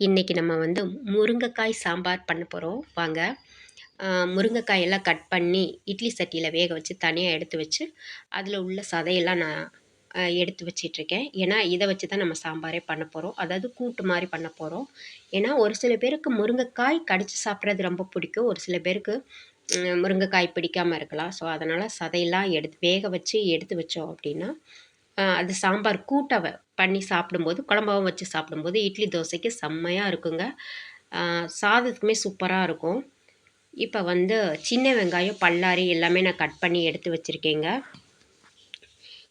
இன்றைக்கி நம்ம வந்து முருங்கைக்காய் சாம்பார் பண்ண போகிறோம் வாங்க. முருங்கைக்காய் எல்லாம் கட் பண்ணி இட்லி சட்டியில் வேக வச்சு தனியாக எடுத்து வச்சு அதில் உள்ள சதையெல்லாம் நான் எடுத்து வச்சிட்ருக்கேன். ஏன்னா இதை வச்சு தான் நம்ம சாம்பாரே பண்ண போகிறோம் அதாவது கூட்டு மாதிரி பண்ண போகிறோம் ஏன்னா ஒரு சில பேருக்கு முருங்கைக்காய் கடித்து சாப்பிட்றது ரொம்ப பிடிக்கும். ஒரு சில பேருக்கு முருங்கைக்காய் பிடிக்காமல் இருக்கலாம். ஸோ அதனால் சதையெல்லாம் எடுத்து வேக வச்சு எடுத்து வச்சோம் அப்படின்னா அது சாம்பார் கூட்டவை பண்ணி சாப்பிடும்போது குழம்பாவும் வச்சு சாப்பிடும்போது இட்லி தோசைக்கு செம்மையாக இருக்குங்க. சாதத்துக்குமே சூப்பராக இருக்கும். இப்போ வந்து சின்ன வெங்காயம் பல்லாரி எல்லாமே நான் கட் பண்ணி எடுத்து வச்சுருக்கேங்க.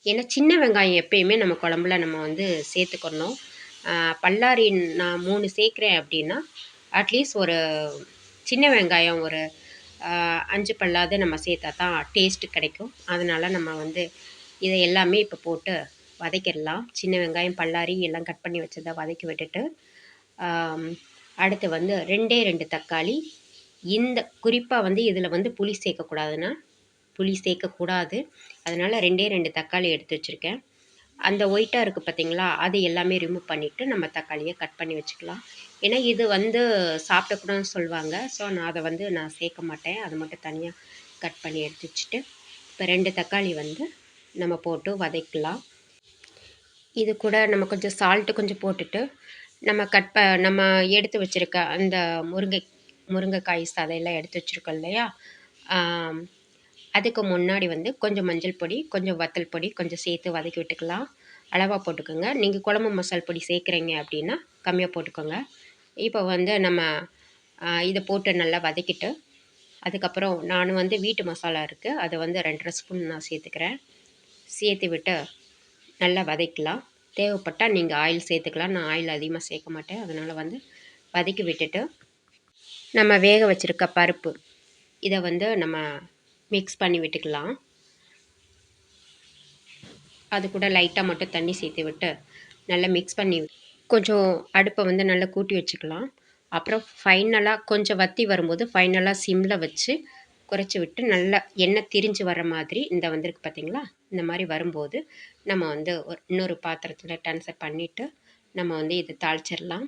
ஏன்னா சின்ன வெங்காயம் எப்பயுமே நம்ம குழம்புல நம்ம வந்து சேர்த்துக்கணும். பல்லாரி நான் மூணு சேர்க்குறேன் அப்படின்னா அட்லீஸ்ட் ஒரு சின்ன வெங்காயம் ஒரு அஞ்சு பல்லாவது நம்ம சேர்த்தா தான் டேஸ்ட்டு கிடைக்கும். அதனால் நம்ம வந்து இதை எல்லாமே இப்போ போட்டு வதக்கிடலாம். சின்ன வெங்காயம் பல்லாரி எல்லாம் கட் பண்ணி வச்சதை வதக்கி விட்டுட்டு அடுத்து வந்து ரெண்டே ரெண்டு தக்காளி. இந்த குறிப்பாக வந்து இதில் வந்து புளி சேர்க்கக்கூடாதுன்னா புளி சேர்க்கக்கூடாது. அதனால் ரெண்டே ரெண்டு தக்காளி எடுத்து வச்சுருக்கேன். அந்த ஒயிட்டாக இருக்குது பார்த்திங்களா அது எல்லாமே ரிமூவ் பண்ணிவிட்டு நம்ம தக்காளியை கட் பண்ணி வச்சுக்கலாம். ஏன்னா இது வந்து சாப்பிடக்கூடாதுன்னு சொல்லுவாங்க. ஸோ நான் அதை வந்து நான் சேர்க்க மாட்டேன். அதை மட்டும் தனியாக கட் பண்ணி எடுத்து வச்சுட்டு இப்போ ரெண்டு தக்காளி வந்து நம்ம போட்டு வதக்கலாம். இது கூட நம்ம கொஞ்சம் சால்ட்டு கொஞ்சம் போட்டுட்டு நம்ம கட் ப நம்ம எடுத்து வச்சுருக்க அந்த முருங்கை முருங்கைக்காய் சதையெல்லாம் எடுத்து வச்சுருக்கோம் இல்லையா? அதுக்கு முன்னாடி வந்து கொஞ்சம் மஞ்சள் பொடி கொஞ்சம் வத்தல் பொடி கொஞ்சம் சேர்த்து வதக்கி விட்டுக்கலாம். அளவாக போட்டுக்கோங்க. நீங்கள் குழம்பு மசால் பொடி சேர்க்குறீங்க அப்படின்னா கம்மியாக போட்டுக்கோங்க. இப்போ வந்து நம்ம இதை போட்டு நல்லா வதக்கிட்டு அதுக்கப்புறம் நான் வந்து வீட்டு மசாலா இருக்குது அதை வந்து ரெண்டரை ஸ்பூன் நான் சேர்த்துக்கிறேன். சேர்த்து விட்டு நல்லா வதக்கலாம். தேவைப்பட்டால் நீங்கள் ஆயில் சேர்த்துக்கலாம். நான் ஆயில் அதிகமாக சேர்க்க மாட்டேன். அதனால் வந்து வதக்கி விட்டுட்டு நம்ம வேக வச்சுருக்க பருப்பு இதை வந்து நம்ம மிக்ஸ் பண்ணி விட்டுக்கலாம். அது கூட லைட்டாக மட்டும் தண்ணி சேர்த்து விட்டு நல்லா மிக்ஸ் பண்ணி கொஞ்சம் அடுப்பை வந்து நல்லா கூட்டி வச்சுக்கலாம். அப்புறம் ஃபைனலாக கொஞ்சம் வத்தி வரும்போது ஃபைனலாக சிம்மில் வச்சு குறைச்சி விட்டு நல்லா எண்ணெய் திரிஞ்சு வர மாதிரி இந்த வந்திருக்கு பார்த்திங்களா இந்த மாதிரி வரும்போது நம்ம வந்து ஒரு இன்னொரு பாத்திரத்தில் ட்ரான்ஸ்ஃபர் பண்ணிவிட்டு நம்ம வந்து இதை தாளிச்சிடலாம்.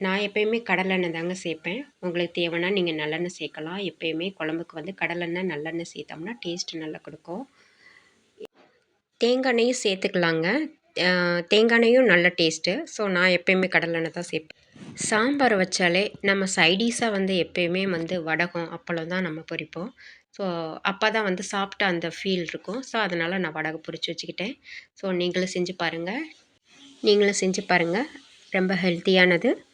நான் எப்போயுமே கடலெண்ணெய் தாங்க சேர்ப்பேன். உங்களுக்கு தேவைன்னா நீங்கள் நல்லெண்ணெய் சேர்க்கலாம். எப்போயுமே குழம்புக்கு வந்து கடலெண்ணெய் நல்லெண்ணெய் சேர்த்தோம்னா டேஸ்ட்டு நல்லா கொடுக்கும். தேங்காய் எண்ணெயும் சேர்த்துக்கலாங்க. தேங்காய் நல்ல டேஸ்ட்டு. ஸோ நான் எப்போயுமே கடலெண்ணெய் தான் சேர்ப்பேன். சாம்பார் வச்சாலே நம்ம சைடிஷாக வந்து எப்போயுமே வந்து வடகம் அப்பளம் தான் நம்ம பொரிப்போம். ஸோ அப்போ தான் வந்து சாப்பிட்ட அந்த ஃபீல் இருக்கும். ஸோ அதனால் நான் வடகம் பொரித்து வச்சுக்கிட்டேன். ஸோ நீங்களும் செஞ்சு பாருங்கள் நீங்களும் செஞ்சு பாருங்கள் ரொம்ப ஹெல்த்தியானது